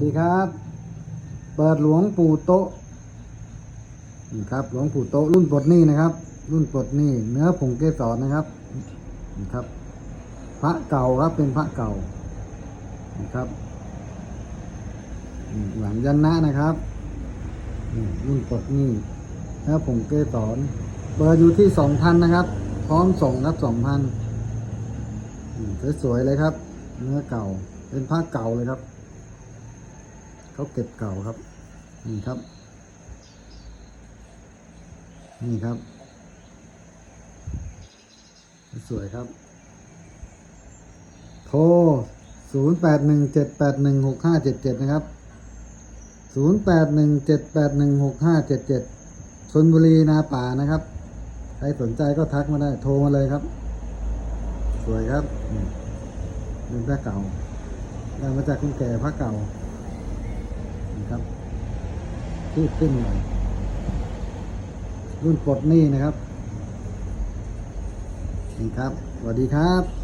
สวัสดีครับ เปิดหลวงปู่โตะนี่ครับ หลวงปู่โตะรุ่นปลดหนี้นะครับ รุ่นปลดหนี้เนื้อผงเกสรนะครับนี่ครับ พระเก่าครับเป็นพระเก่านี่ครับหลังยันนะนะครับรุ่นปลดหนี้เนื้อผงเกสรเปิดอยู่ที่สองพันนะครับ พร้อมส่งครับสองพันสวยๆเลยครับ เนื้อเก่าเป็นพระเก่าเลยครับ เขาเก็บเก่าครับ นี่ครับ นี่ครับ สวยครับ โทร 0 8 1 7 8 1 6 5 7 7 นะครับ 0 8 1 7 8 1 6 5 7 7ชนบุรีนาป่านะครับ ใครสนใจก็ทักมาได้ โทรมาเลยครับ สวยครับนี่เป็นพระเก่าได้มาจากคุณแก่พระเก่า ที่ขึ้นหน่อย รุ่นปลดหนี้นะครับนี่ครับ สวัสดีครับ